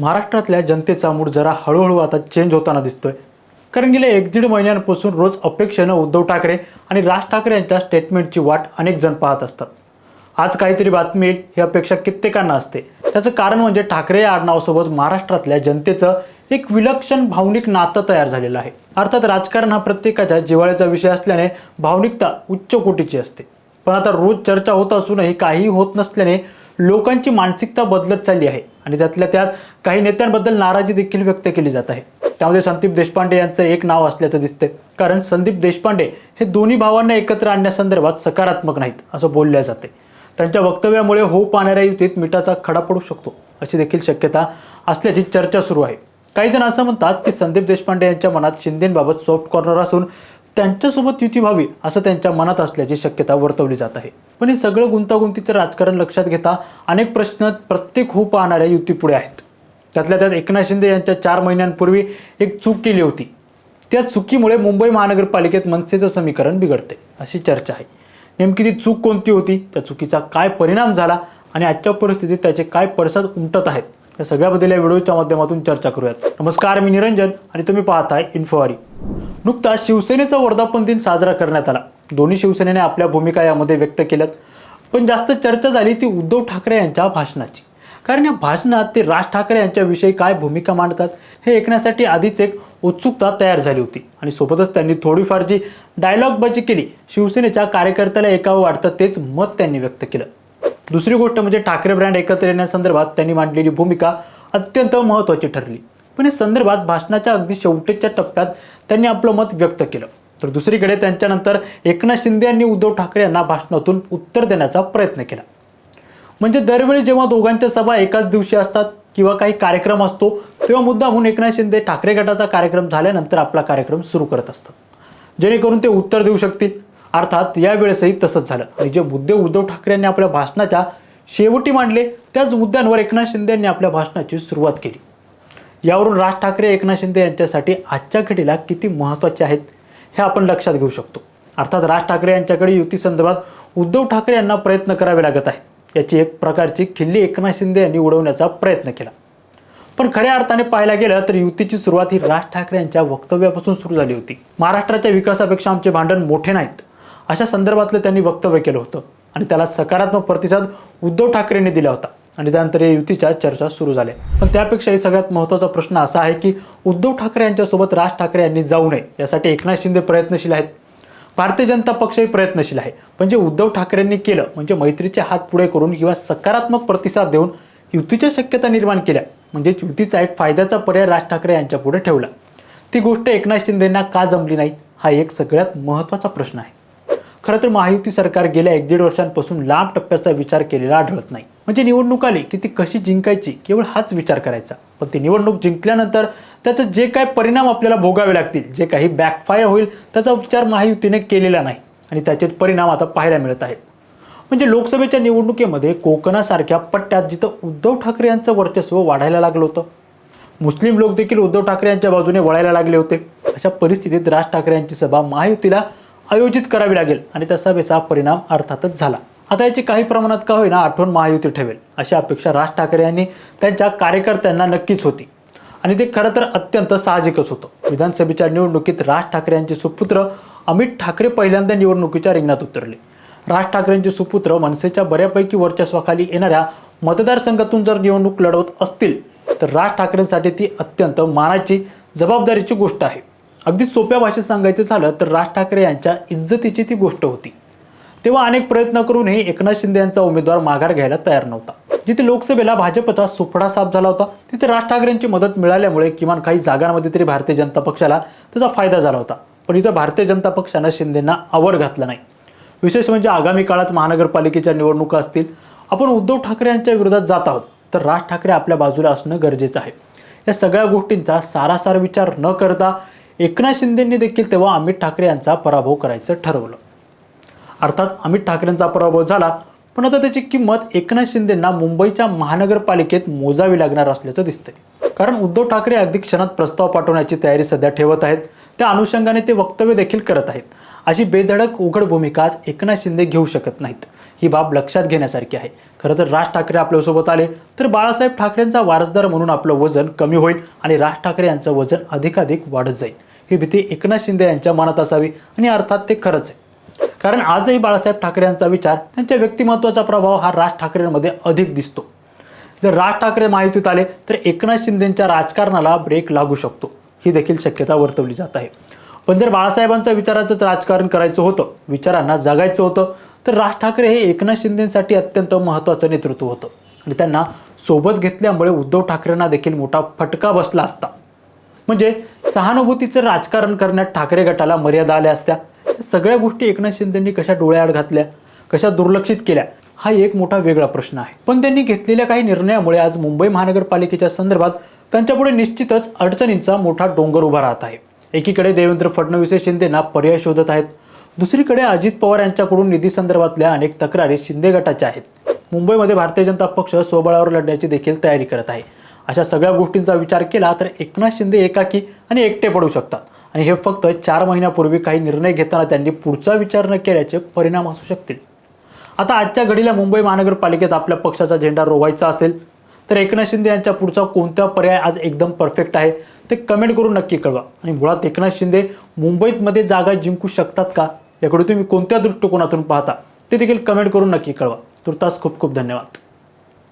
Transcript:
महाराष्ट्रातल्या जनतेचा मूड जरा हळूहळू आता चेंज होताना दिसतोय. कारण गेल्या एक दीड महिन्यांपासून रोज अपेक्षेनं उद्धव ठाकरे आणि राज ठाकरे यांच्या स्टेटमेंटची वाट अनेक जण पाहत असतात. आज काहीतरी बातमी येईल ही अपेक्षा कित्येकांना असते. त्याचं कारण म्हणजे ठाकरे या आडनावासोबत महाराष्ट्रातल्या जनतेचं एक विलक्षण भावनिक नातं तयार झालेलं आहे. अर्थात राजकारण हा प्रत्येकाच्या जिव्हाळ्याचा विषय असल्याने भावनिकता उच्च कोटीची असते. पण आता रोज चर्चा होत असूनही काहीही होत नसल्याने लोकांची मानसिकता बदलत चालली आहे. आणि त्यातल्या त्यात काही नेत्यांबद्दल नाराजी देखील व्यक्त केली जात आहे. त्यामध्ये संदीप देशपांडे यांचं एक नाव असल्याचं दिसतंय. कारण संदीप देशपांडे हे दोन्ही भावांना एकत्र आणण्यासंदर्भात सकारात्मक नाहीत असं बोलल्या जाते. त्यांच्या वक्तव्यामुळे हो पाहणाऱ्या युतीत मिठाचा खडा पडू शकतो अशी देखील शक्यता असल्याची चर्चा सुरू आहे. काही जण असं म्हणतात की संदीप देशपांडे यांच्या मनात शिंदेंबाबत सॉफ्ट कॉर्नर असून त्यांच्यासोबत युती व्हावी असं त्यांच्या मनात असल्याची शक्यता वर्तवली जात आहे. पण हे सगळं गुंतागुंतीचं राजकारण लक्षात घेता अनेक प्रश्न प्रत्येक हो पाहणाऱ्या युतीपुढे आहेत. त्यातल्या त्यात एकनाथ शिंदे यांच्या चार महिन्यांपूर्वी एक चूक केली होती. त्या चुकीमुळे मुंबई महानगरपालिकेत मनसेचं समीकरण बिघडते अशी चर्चा आहे. नेमकी ती चूक कोणती होती? त्या चुकीचा काय परिणाम झाला? आणि आजच्या परिस्थितीत त्याचे काय पडसाद उमटत आहेत? या सगळ्याबद्दल या व्हिडिओच्या माध्यमातून चर्चा करूयात. नमस्कार मी निरंजन आणि तुम्ही पाहताय इन्फोवारी नुकताच शिवसेनेचा वर्धापन दिन साजरा करण्यात आला. दोन्ही शिवसेनेने आपल्या भूमिका यामध्ये व्यक्त केल्यात. पण जास्त चर्चा झाली ती उद्धव ठाकरे यांच्या भाषणाची. कारण या भाषणात ते राज ठाकरे यांच्याविषयी काय भूमिका मांडतात हे ऐकण्यासाठी आधीच एक उत्सुकता तयार झाली होती. आणि सोबतच त्यांनी थोडीफार जी डायलॉगबाजी केली शिवसेनेच्या कार्यकर्त्याला ऐकावं वाटतं तेच मत त्यांनी व्यक्त केलं. दुसरी गोष्ट म्हणजे ठाकरे ब्रँड एकत्र येण्यासंदर्भात त्यांनी मांडलेली भूमिका अत्यंत महत्त्वाची ठरली. पण या संदर्भात भाषणाच्या अगदी शेवटच्या टप्प्यात त्यांनी आपलं मत व्यक्त केलं. तर दुसरीकडे त्यांच्यानंतर एकनाथ शिंदे यांनी उद्धव ठाकरे यांना भाषणातून उत्तर देण्याचा प्रयत्न केला. म्हणजे दरवेळी जेव्हा दोघांच्या सभा एकाच दिवशी असतात किंवा काही कार्यक्रम असतो तेव्हा मुद्दा म्हणून एकनाथ शिंदे ठाकरे गटाचा कार्यक्रम झाल्यानंतर आपला कार्यक्रम सुरू करत असतात. जेणेकरून ते उत्तर देऊ शकतील. अर्थात यावेळेसही तसंच झालं. आणि जे मुद्दे उद्धव ठाकरे यांनी आपल्या भाषणाच्या शेवटी मांडले त्याच मुद्द्यांवर एकनाथ शिंदे यांनी आपल्या भाषणाची सुरुवात केली. यावरून राज ठाकरे एकनाथ शिंदे यांच्यासाठी आजच्या घडीला किती महत्त्वाचे आहेत हे आपण लक्षात घेऊ शकतो. अर्थात राज ठाकरे यांच्याकडे युतीसंदर्भात उद्धव ठाकरे यांना प्रयत्न करावे लागत आहे याची एक प्रकारची खिल्ली एकनाथ शिंदे यांनी उडवण्याचा प्रयत्न केला. पण खऱ्या अर्थाने पाहायला गेलं तर युतीची सुरुवात ही राज ठाकरे यांच्या वक्तव्यापासून सुरू झाली होती. महाराष्ट्राच्या विकासापेक्षा आमचे भांडण मोठे नाहीत. अशा संदर्भातलं त्यांनी वक्तव्य केलं होतं. आणि त्याला सकारात्मक प्रतिसाद उद्धव ठाकरेंनी दिला होता. आणि त्यानंतर या युतीच्या चर्चा सुरू झाल्या. पण त्यापेक्षाही सगळ्यात महत्त्वाचा प्रश्न असा आहे की उद्धव ठाकरे यांच्यासोबत राज ठाकरे यांनी जाऊ नये यासाठी एकनाथ शिंदे प्रयत्नशील आहेत. भारतीय जनता पक्षही प्रयत्नशील आहे. पण जे उद्धव ठाकरेंनी केलं म्हणजे मैत्रीचे हात पुढे करून किंवा सकारात्मक प्रतिसाद देऊन युतीच्या शक्यता निर्माण केल्या म्हणजे युतीचा एक फायद्याचा पर्याय राज ठाकरे यांच्या पुढे ठेवला. ती गोष्ट एकनाथ शिंदेंना का जमली नाही हा एक सगळ्यात महत्त्वाचा प्रश्न आहे. खरं तर महायुती सरकार गेल्या एक दीड वर्षांपासून लांब टप्प्याचा विचार केलेला आढळत नाही. म्हणजे निवडणूक आली की ती कशी जिंकायची केवळ हाच विचार करायचा. पण ती निवडणूक जिंकल्यानंतर त्याचं जे काय परिणाम आपल्याला भोगावे लागतील जे काही बॅकफायर होईल त्याचा विचार महायुतीने केलेला नाही. आणि त्याचे परिणाम आता पाहायला मिळत आहेत. म्हणजे लोकसभेच्या निवडणुकीमध्ये कोकणासारख्या पट्ट्यात जिथं उद्धव ठाकरे यांचं वर्चस्व वाढायला लागलं होतं मुस्लिम लोक देखील उद्धव ठाकरे यांच्या बाजूने वळायला लागले होते. अशा परिस्थितीत राज ठाकरे यांची सभा महायुतीला आयोजित करावी लागेल. आणि त्या सभेचा परिणाम अर्थातच झाला. आता याची काही प्रमाणात का होईना आठवण महायुती ठेवेल. अशी अपेक्षा राज ठाकरे यांनी त्यांच्या कार्यकर्त्यांना नक्कीच होती. आणि ते खरं तर अत्यंत साहजिकच होतं. विधानसभेच्या निवडणुकीत राज ठाकरे यांचे सुपुत्र अमित ठाकरे पहिल्यांदा निवडणुकीच्या रिंगणात उतरले. राज ठाकरेंचे सुपुत्र मनसेच्या बऱ्यापैकी वर्चस्वाखाली येणाऱ्या मतदारसंघातून जर निवडणूक लढवत असतील तर राज ठाकरेंसाठी ती अत्यंत मानाची जबाबदारीची गोष्ट आहे. अगदी सोप्या भाषेत सांगायचं झालं तर राज ठाकरे यांच्या इज्जतीची ती गोष्ट होती. तेव्हा अनेक प्रयत्न करूनही एकनाथ शिंदे यांचा उमेदवार माघार घ्यायला तयार नव्हता. जिथे लोकसभेला भाजपचा सुफडा साफ झाला होता तिथे राज ठाकरेंची मदत मिळाल्यामुळे किमान काही जागांमध्ये तरी भारतीय जनता पक्षाला त्याचा फायदा झाला होता. पण इथं भारतीय जनता पक्षानं शिंदेना आवर घातलं नाही. विशेष म्हणजे आगामी काळात महानगरपालिकेच्या निवडणुका असतील आपण उद्धव ठाकरे यांच्या विरोधात जात आहोत तर राज ठाकरे आपल्या बाजूला असणं गरजेचं आहे. या सगळ्या गोष्टींचा सारासार विचार न करता एकनाथ शिंदेंनी देखील तेव्हा अमित ठाकरे यांचा पराभव करायचं ठरवलं. अर्थात अमित ठाकरेंचा पराभव झाला पण आता त्याची किंमत एकनाथ शिंदेंना मुंबईच्या महानगरपालिकेत मोजावी लागणार असल्याचं दिसतंय. कारण उद्धव ठाकरे अगदी क्षणात प्रस्ताव पाठवण्याची तयारी सध्या ठेवत आहेत. त्या अनुषंगाने ते वक्तव्य देखील करत आहेत. अशी बेधडक उघड भूमिका आज एकनाथ शिंदे घेऊ शकत नाहीत. ही बाब लक्षात घेण्यासारखी आहे. खरं तर राज ठाकरे आपल्यासोबत आले तर बाळासाहेब ठाकरेंचा वारसदार म्हणून आपलं वजन कमी होईल आणि राज ठाकरे यांचं वजन अधिकाधिक वाढत जाईल. ही भीती एकनाथ शिंदे यांच्या मनात असावी आणि अर्थात ते खरंच आहे. कारण आजही बाळासाहेब ठाकरे यांचा विचार त्यांच्या व्यक्तिमत्वाचा प्रभाव हा राज ठाकरेंमध्ये अधिक दिसतो. जर राज ठाकरे माहितीत आले तर एकनाथ शिंदेच्या राजकारणाला ब्रेक लागू शकतो. ही देखील शक्यता वर्तवली जात आहे. पण जर बाळासाहेबांच्या विचाराचंच राजकारण करायचं होतं विचारांना जगायचं होतं तर राज ठाकरे हे एकनाथ शिंदेसाठी अत्यंत महत्त्वाचं नेतृत्व होतं. आणि त्यांना सोबत घेतल्यामुळे उद्धव ठाकरेंना देखील मोठा फटका बसला असता. म्हणजे सहानुभूतीचं राजकारण करण्यात ठाकरे गटाला मर्यादा आल्या असत्या. या सगळ्या गोष्टी एकनाथ शिंदेंनी कशा डोळ्याआड घातल्या कशा दुर्लक्षित केल्या हा एक मोठा वेगळा प्रश्न आहे. पण त्यांनी घेतलेल्या काही निर्णयामुळे आज मुंबई महानगरपालिकेच्या संदर्भात त्यांच्यापुढे निश्चितच अडचणींचा मोठा डोंगर उभा राहत आहे. एकीकडे देवेंद्र फडणवीस हे शिंदेना पर्याय शोधत आहेत. दुसरीकडे अजित पवार यांच्याकडून निधी संदर्भातल्या अनेक तक्रारी शिंदे गटाच्या आहेत. मुंबईमध्ये भारतीय जनता पक्ष स्वबळावर लढण्याची देखील तयारी करत आहे. अशा सगळ्या गोष्टींचा विचार केला तर एकनाथ शिंदे एकाकी आणि एकटे पडू शकतात. आणि हे फक्त चार महिन्यापूर्वी काही निर्णय घेताना त्यांनी पुढचा विचार न केल्याचे परिणाम असू शकतील. आता आजच्या घडीला मुंबई महानगरपालिकेत आपल्या पक्षाचा झेंडा रोवायचा असेल तर एकनाथ शिंदे यांच्या पुढचा कोणता पर्याय आज एकदम परफेक्ट आहे ते कमेंट करून नक्की कळवा. आणि मुळात एकनाथ शिंदे मुंबईतमध्ये जागा जिंकू शकतात का याकडे तुम्ही कोणत्या दृष्टिकोनातून पाहता ते देखील कमेंट करून नक्की कळवा. तुर्तास खूप खूप धन्यवाद.